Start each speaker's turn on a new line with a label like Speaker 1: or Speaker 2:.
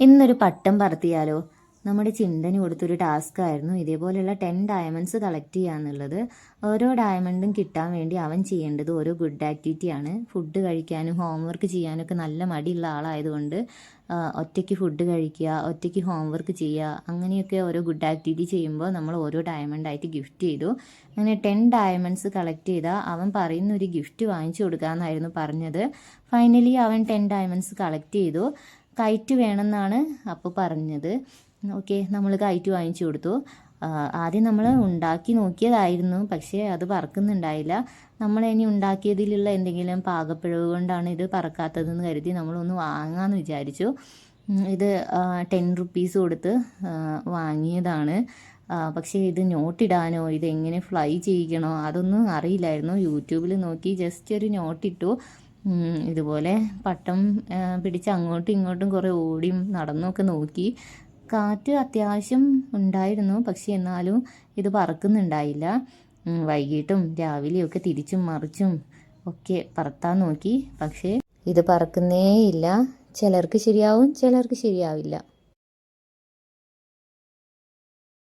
Speaker 1: ഇന്നൊരു പട്ടം പറത്തിയാലോ? നമ്മുടെ ചിന്തന് കൊടുത്തൊരു ടാസ്ക് ആയിരുന്നു. ഇതേപോലെയുള്ള ടെൻ ഡയമണ്ട്സ് കളക്ട് ചെയ്യുക എന്നുള്ളത് ഓരോ ഡയമണ്ടും കിട്ടാൻ വേണ്ടി അവൻ ചെയ്യേണ്ടത് ഓരോ ഗുഡ് ആക്ടിവിറ്റിയാണ് ഫുഡ് കഴിക്കാനും ഹോംവർക്ക് ചെയ്യാനൊക്കെ നല്ല മടിയുള്ള ആളായതുകൊണ്ട് ഒറ്റയ്ക്ക് ഫുഡ് കഴിക്കുക ഒറ്റയ്ക്ക് ഹോംവർക്ക് ചെയ്യുക അങ്ങനെയൊക്കെ ഓരോ ഗുഡ് ആക്ടിവിറ്റി ചെയ്യുമ്പോൾ നമ്മൾ ഓരോ ഡയമണ്ട് ആയിട്ട് ഗിഫ്റ്റ് ചെയ്തു. അങ്ങനെ ടെൻ ഡയമണ്ട്സ് കളക്ട് ചെയ്താൽ അവൻ പറയുന്ന ഒരു ഗിഫ്റ്റ് വാങ്ങിച്ചു കൊടുക്കാമെന്നായിരുന്നു പറഞ്ഞത്. ഫൈനലി അവൻ ടെൻ ഡയമണ്ട്സ് കളക്ട് ചെയ്തു. കൈറ്റ് വേണമെന്നാണ് അപ്പോൾ പറഞ്ഞത്. ഓക്കെ നമ്മൾ കയറ്റ് വാങ്ങിച്ചു കൊടുത്തു. ആദ്യം നമ്മൾ ഉണ്ടാക്കി നോക്കിയതായിരുന്നു പക്ഷേ അത് പറക്കുന്നുണ്ടായില്ല. നമ്മൾ ഇനി ഉണ്ടാക്കിയതിലുള്ള എന്തെങ്കിലും പാകപ്പിഴവ് കൊണ്ടാണ് ഇത് പറക്കാത്തതെന്ന് കരുതി നമ്മളൊന്ന് വാങ്ങാമെന്ന് വിചാരിച്ചു. ഇത് ടെൻ റുപ്പീസ് കൊടുത്ത് വാങ്ങിയതാണ്. പക്ഷേ ഇത് നോട്ടിടാനോ ഇത് എങ്ങനെ ഫ്ലൈ ചെയ്യിക്കണോ അതൊന്നും അറിയില്ലായിരുന്നു. യൂട്യൂബിൽ നോക്കി ജസ്റ്റ് ഒരു നോട്ടിട്ടു. ഇതുപോലെ പട്ടം പിടിച്ച് അങ്ങോട്ടും ഇങ്ങോട്ടും കുറേ ഓടിയും നടന്നുമൊക്കെ നോക്കി. കാറ്റ് അത്യാവശ്യം ഉണ്ടായിരുന്നു പക്ഷെ എന്നാലും ഇത് പറക്കുന്നുണ്ടായില്ല. വൈകിട്ടും രാവിലെയും ഒക്കെ തിരിച്ചും മറിച്ചും ഒക്കെ പറത്താൻ നോക്കി. പക്ഷേ ഇത് പറക്കുന്നേ ഇല്ല ചിലർക്ക് ശരിയാവും ചിലർക്ക് ശരിയാവില്ല.